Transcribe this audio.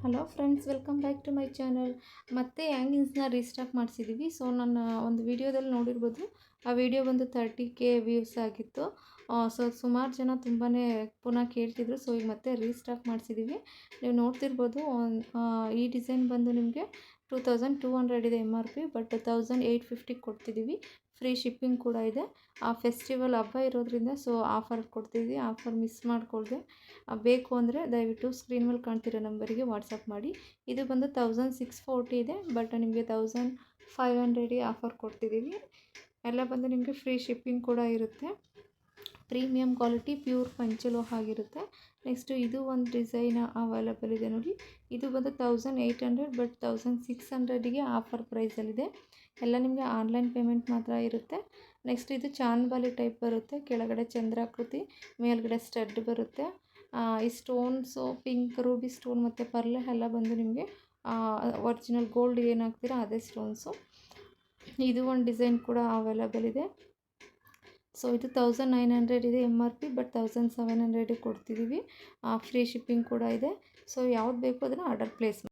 Hello friends welcome back to my channel ಮತ್ತೆ ಹ್ಯಾಂಗಿಂಗ್ಸ್ನ restock ಮಾಡಿಸಿದ್ದೀವಿ so ನನ್ನ ಒಂದು ವಿಡಿಯೋದಲ್ಲಿ ನೋಡಿರ್ಬೋದು ಆ ವಿಡಿಯೋ ಬಂದು ತರ್ಟಿ ಕೆ ವ್ಯೂಸ್ ಆಗಿತ್ತು. ಸೊ ಸುಮಾರು ಜನ ತುಂಬಾ ಪುನಃ ಕೇಳ್ತಿದ್ರು. ಸೊ ಈಗ ಮತ್ತೆ ರೀಸ್ಟಾಕ್ ಮಾಡಿಸಿದ್ದೀವಿ ನೀವು ನೋಡ್ತಿರ್ಬೋದು ಈ ಡಿಸೈನ್ ಬಂದು ನಿಮಗೆ ಟೂ ತೌಸಂಡ್ ಟೂ ಹಂಡ್ರೆಡ್ ಇದೆ M R P but thousand eight ಫಿಫ್ಟಿಗೆ ಕೊಡ್ತಿದ್ದೀವಿ ಫ್ರೀ ಶಿಪ್ಪಿಂಗ್ ಕೂಡ ಇದೆ. ಆ ಫೆಸ್ಟಿವಲ್ ಹಬ್ಬ ಇರೋದ್ರಿಂದ ಸೊ ಆಫರ್ ಕೊಡ್ತಿದ್ವಿ. ಆಫರ್ ಮಿಸ್ ಮಾಡಿಕೊಳ್ದೆ. ಬೇಕು ಅಂದರೆ ದಯವಿಟ್ಟು ಸ್ಕ್ರೀನ್ ಮೇಲೆ ಕಾಣ್ತಿರೋ ನಂಬರಿಗೆ ವಾಟ್ಸಪ್ ಮಾಡಿ. ಇದು ಬಂದು ತೌಸಂಡ್ ಸಿಕ್ಸ್ ಫೋರ್ಟಿ ಇದೆ ಬಟ್ ನಿಮಗೆ ತೌಸಂಡ್ ಫೈವ್ ಹಂಡ್ರೆಡಿಗೆ ಆಫರ್ ಕೊಡ್ತಿದ್ದೀವಿ ಎಲ್ಲ ಬಂದು ನಿಮಗೆ ಫ್ರೀ ಶಿಪ್ಪಿಂಗ್ ಕೂಡ ಇರುತ್ತೆ. ಪ್ರೀಮಿಯಂ ಕ್ವಾಲಿಟಿ, ಪ್ಯೂರ್ ಪಂಚಲೋಹ ಆಗಿರುತ್ತೆ. ನೆಕ್ಸ್ಟು ಇದು ಒಂದು ಡಿಸೈನ್ ಅವೈಲಬಲ್ ಇದೆ ನೋಡಿ. ಇದು ಬಂದು thousand eight hundred but thousand six ಹಂಡ್ರೆಡಿಗೆ offer ಪ್ರೈಸಲ್ಲಿದೆ. ಎಲ್ಲ ನಿಮಗೆ ಆನ್ಲೈನ್ ಪೇಮೆಂಟ್ ಮಾತ್ರ ಇರುತ್ತೆ. ನೆಕ್ಸ್ಟ್ ಇದು ಚಾನ್ಬಾಲಿ ಟೈಪ್ ಬರುತ್ತೆ. ಕೆಳಗಡೆ ಚಂದ್ರಾಕೃತಿ, ಮೇಲ್ಗಡೆ ಸ್ಟಡ್ ಬರುತ್ತೆ. ಈ ಸ್ಟೋನ್ಸು, ಪಿಂಕ್, ರೂಬಿ ಸ್ಟೋನ್ ಮತ್ತು ಪರ್ಲೆ ಎಲ್ಲ ಬಂದು ನಿಮಗೆ ಒರಿಜಿನಲ್ ಗೋಲ್ಡ್ ಏನಾಗ್ತೀರ ಅದೇ ಸ್ಟೋನ್ಸು. ಇದು ಒಂದು ಡಿಸೈನ್ ಕೂಡ ಅವೈಲಬಲ್ ಇದೆ. ಸೊ ಇದು ತೌಸಂಡ್ ನೈನ್ ಹಂಡ್ರೆಡ್ ಇದೆ M R P but thousand seven ಹಂಡ್ರೆಡಿಗೆ ಕೊಡ್ತಿದ್ದೀವಿ ಫ್ರೀ ಶಿಪ್ಪಿಂಗ್ ಕೂಡ ಇದೆ. ಸೊ ಯಾವ್ದು ಬೇಕು ಅದನ್ನು ಆರ್ಡರ್ ಪ್ಲೇಸ್